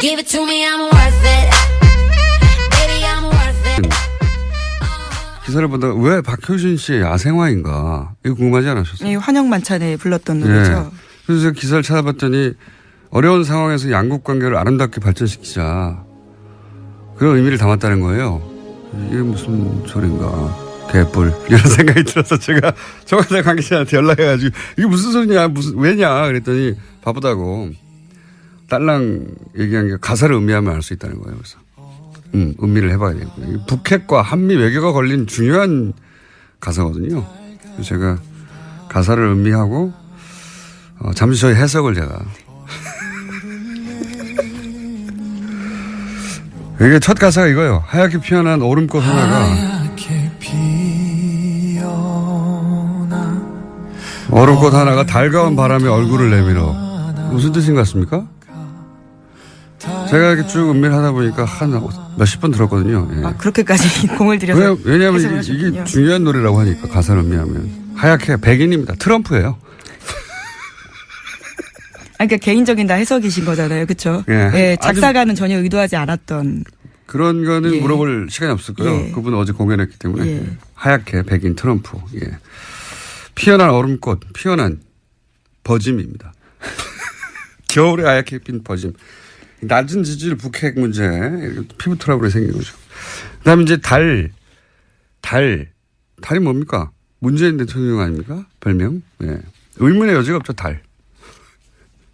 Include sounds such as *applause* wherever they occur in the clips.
Give it to me, I'm worth it. Baby, I'm worth it. 기사를 보다 왜 박효신 씨의 야생화인가 이거 궁금하지 않으셨어요? 이 환영 만찬에 불렀던 예. 노래죠. 그래서 제가 기사를 찾아봤더니 어려운 상황에서 양국 관계를 아름답게 발전시키자 그런 의미를 담았다는 거예요. 이게 무슨 소린가? 개뿔 *laughs* 이런 생각이 들어서 제가 청와대 관계자한테 연락해가지고 이게 무슨 소리냐 무슨 왜냐 그랬더니 바쁘다고 딸랑 얘기한 게 가사를 음미하면 알 수 있다는 거예요. 그래서 음, 음미를 해봐야 되고 이 북핵과 한미 외교가 걸린 중요한 가사거든요. 그래서 제가 가사를 음미하고 어, 잠시 저희 해석을 제가 *laughs* 이게 첫 가사가 이거예요. 하얗게 피어난 오름꽃 하나가 오름꽃 하나가 달가운 바람에 얼굴을 내밀어 무슨 뜻인 것 같습니까? 제가 이렇게 쭉 음미를 하다 보니까 한 몇십 번 들었거든요. 예. 아, 그렇게까지 *laughs* 공을 들여서 왜, 왜냐하면 이게. 중요한 노래라고 하니까 가사를 음미하면 하얗게 백인입니다. 트럼프예요. 아, 그러니까 개인적인 다 해석이신 거잖아요, 그렇죠? 예. 작사가는 전혀 의도하지 않았던 그런 거는 예. 물어볼 시간이 없을 거예요. 예. 그분은 어제 공연했기 때문에 예. 하얗게 백인 트럼프. 예. 피어난 얼음꽃, 피어난 버짐입니다. *laughs* 겨울에 하얗게 핀 버짐. 낮은 지질 북핵 문제, 피부 트러블이 생긴 거죠. 그 다음에 이제 달, 달, 달이 뭡니까? 문재인 대통령 아닙니까? 별명? 예. 의문의 여지가 없죠, 달.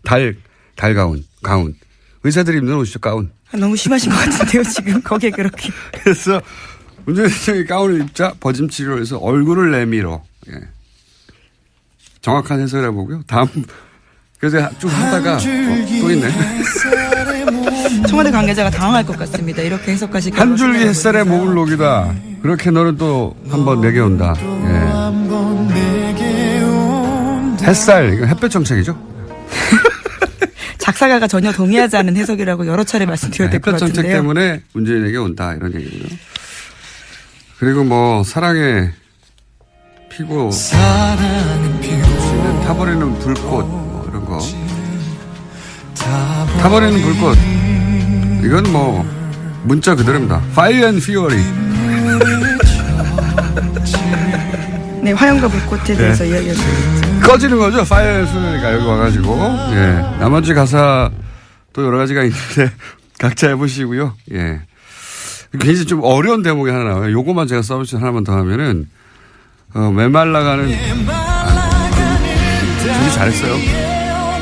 달, 달 가운, 가운. 의사들이 입는 옷이죠, 가운. 아, 너무 심하신 것 같은데요, 지금 거기에 그렇게. *laughs* 그래서 문재인 대통령이 가운을 입자 버짐 치료를 해서 얼굴을 내밀어. 예. 정확한 해석이라 보고요. 다음 그래서 쭉 하다가 어, 또 있네. 청와대 관계자가 당황할 것 같습니다. 이렇게 해석하시고 한 줄기 햇살에 몸을 녹이다. 그렇게 너는 또 한번 내게 온다. 예. 햇살 이거 햇볕 정책이죠. *laughs* 작사가가 전혀 동의하지 않은 해석이라고 여러 차례 말씀드려야 될것 햇볕 정책 같은데요. 때문에 문재인에게 온다 이런 얘기고요. 그리고 뭐 사랑에 피고 사랑은 피고 타버리는 불꽃 뭐 이런 거. 다 타버리는 불꽃. 이건 뭐 문자 그대로입니다. Fire and Fury. *laughs* 네, 화영과 불꽃에 대해서 이야기하셨죠. 꺼지는 거죠. Fire and Fury가 여기 와가지고. 예. 나머지 가사 또 여러 가지가 있는데 *laughs* 각자 해보시고요. 예. 굉장히 좀 어려운 대목이 하나 나와요. 요거만 제가 서비스 하나만 더 하면은 어, 메말라가는 준비 잘했어요.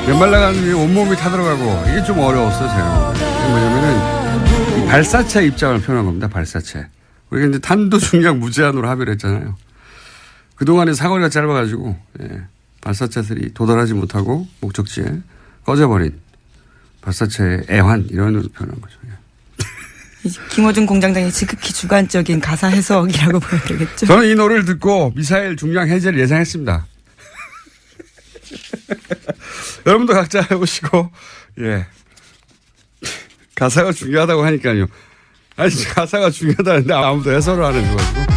메말라가는 게 온몸이 타들어가고 이게 좀 어려웠어요. 제가. 발사체 입장을 표현한 겁니다. 발사체. 우리가 이제 탄도 중량 무제한으로 합의를 했잖아요. 그동안에 사거리가 짧아가지고 예, 발사체들이 도달하지 못하고 목적지에 꺼져버린 발사체의 애환 이런 으로 표현한 거죠. 예. *laughs* 김호중 공장장의 지극히 주관적인 가사 해석이라고 *laughs* 보여야 되겠죠. 저는 이 노래를 듣고 미사일 중량 해제를 예상했습니다. *laughs* 여러분도 각자 해보시고 예 가사가 중요하다고 하니까요. 아니 가사가 중요하다는데 아무도 해설을 안 해줘가지고